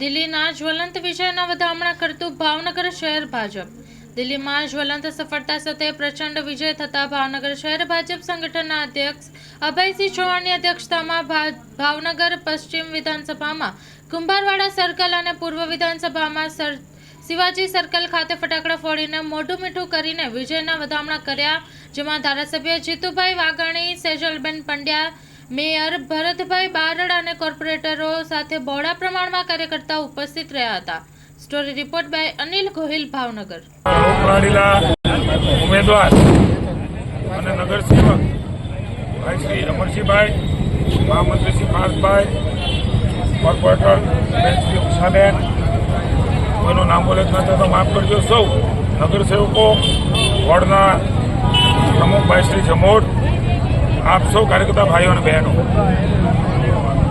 દિલ્હીના જ્વલંત વિજયના વધામણા કરતું ભાવનગર શહેર ભાજપ. દિલ્હીમાં જ્વલંત સફળતા સાથે પ્રચંડ વિજય થતા ભાવનગર શહેર ભાજપ સંગઠનના અધ્યક્ષ અભયસિંહ ચૌહાણની અધ્યક્ષતામાં ભાવનગર પશ્ચિમ વિધાનસભામાં કુંભારવાડા સર્કલ અને પૂર્વ વિધાનસભામાં સર, શિવાજી સર્કલ ખાતે ફટાકડા ફોડીને મોઢું મીઠું કરીને વિજયના વધામણા કર્યા, જેમાં ધારાસભ્ય જીતુભાઈ વાઘાણી, સેજલબેન પંડ્યા મેયર ભરતભાઈ બારડ અને કોર્પોરેટરો સાથે બહોળા પ્રમાણમાં કાર્યકર્તાઓ ઉપસ્થિત રહ્યા હતા. Story report by Anil Gohil, Bhavnagar. ઉમેદવાર અને નગરસેવક ભાઈ શ્રી અમરસિંહભાઈ, મહામંત્રી શ્રી પાર્થભાઈ, કોર્પોરેટર શ્રી ઉષાબેન, કોઈનું નામ ન તો માફ કરજો. સૌ નગરસેવકો, વોર્ડના પ્રમુખભાઈ શ્રી જમોડ આપ સૌ કાર્યકર્તા ભાઈઓ અને બહેનો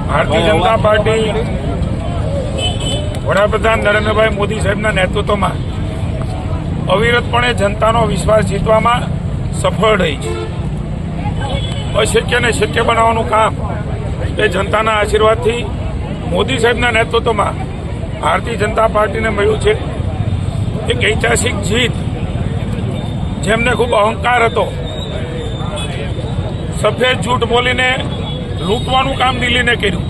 ભારતીય જનતા પાર્ટી વડાપ્રધાન નરેન્દ્રભાઈ મોદી સાહેબના નેતૃત્વમાં અવિરતપણે જનતાનો વિશ્વાસ જીતવામાં સફળ રહી છે. અશક્યને શક્ય બનાવવાનું કામ એ જનતાના આશીર્વાદથી મોદી સાહેબના નેતૃત્વમાં ભારતીય જનતા પાર્ટીને મળ્યું છે. એક ઐતિહાસિક જીત જેમને ખૂબ અહંકાર હતો. સફેદ જૂઠ બોલીને લૂંટવાનું કામ દિલ્હીને કર્યું.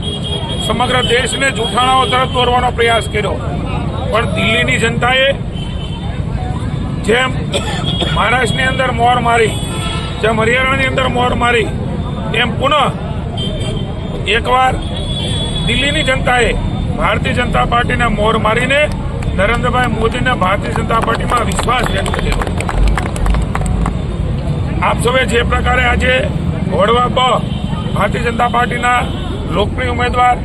સમગ્ર દેશને જૂઠાણાઓ તરફ દોરવાનો પ્રયાસ કર્યો. પણ દિલ્હીની જનતાએ જેમ મહારાષ્ટ્રની અંદર મોર મારી, જેમ હરિયાણાની અંદર મોર મારી, એમ પુનઃ એકવાર દિલ્હીની જનતાએ ભારતીય જનતા પાર્ટીને મોર મારીને નરેન્દ્રભાઈ મોદીને ભારતીય જનતા પાર્ટીમાં વિશ્વાસ વ્યક્ત કર્યો. આપ સૌએ જે પ્રકારે આજે વડવા બ ભારતીય જનતા પાર્ટીના લોકપ્રિય ઉમેદવાર.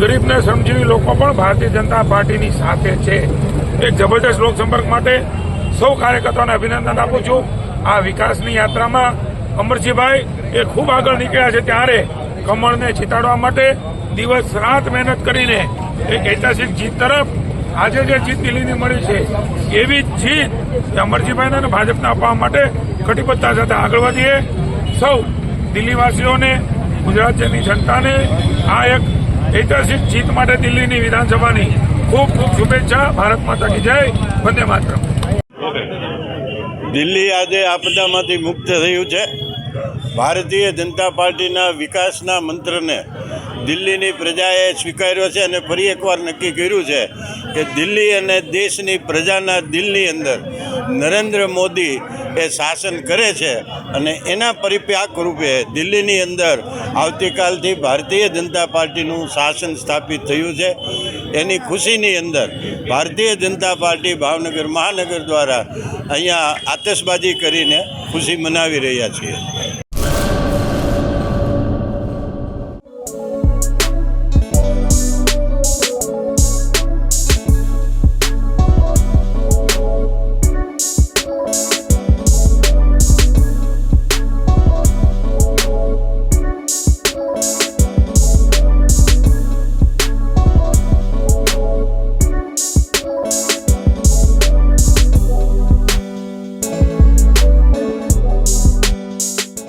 ગરીબને શ્રમજીવી લોકો પણ ભારતીય જનતા પાર્ટીની સાથે છે. એક જબરદસ્ત લોકસંપર્ક માટે સૌ કાર્યકર્તાઓને અભિનંદન આપું છું. આ વિકાસની યાત્રામાં અમરજીભાઈ એ ખૂબ આગળ નીકળ્યા છે ત્યારે કમળને છીતાડવા માટે દિવસ રાત મહેનત કરીને એક ઐતિહાસિક જીત તરફ આજે જે જીત દિલ્હીની મળી છે, એવી જ જીત અમરજીભાઈને અને ભાજપને આપવા માટે કટિબદ્ધતા સાથે આગળ વધીએ. સૌ દિલ્હીવાસીઓને ગુજરાતની જનતાને આ એક ઐતિહાસિક જીત માટે દિલ્હીની વિધાનસભાની ખૂબ ખૂબ શુભેચ્છા. ભારત માતા કી જય. વંદે માત્ર દિલ્હી આજે આપદામાંથી મુક્ત થયું છે. ભારતીય જનતા પાર્ટીના વિકાસના મંત્રને દિલ્હીની પ્રજાએ સ્વીકાર્યો છે અને ફરી એકવાર નક્કી કર્યું છે કે દિલ્હી અને દેશની પ્રજાના દિલની અંદર નરેન્દ્ર મોદી એ શાસન કરે છે અને એના પરિપાક રૂપે દિલ્હીની અંદર આવતીકાલથી ભારતીય જનતા પાર્ટીનું શાસન સ્થાપિત થયું છે. એની ખુશીની અંદર ભારતીય જનતા પાર્ટી ભાવનગર મહાનગર દ્વારા અહીંયા આતશબાજી કરીને ખુશી મનાવી રહ્યા છીએ.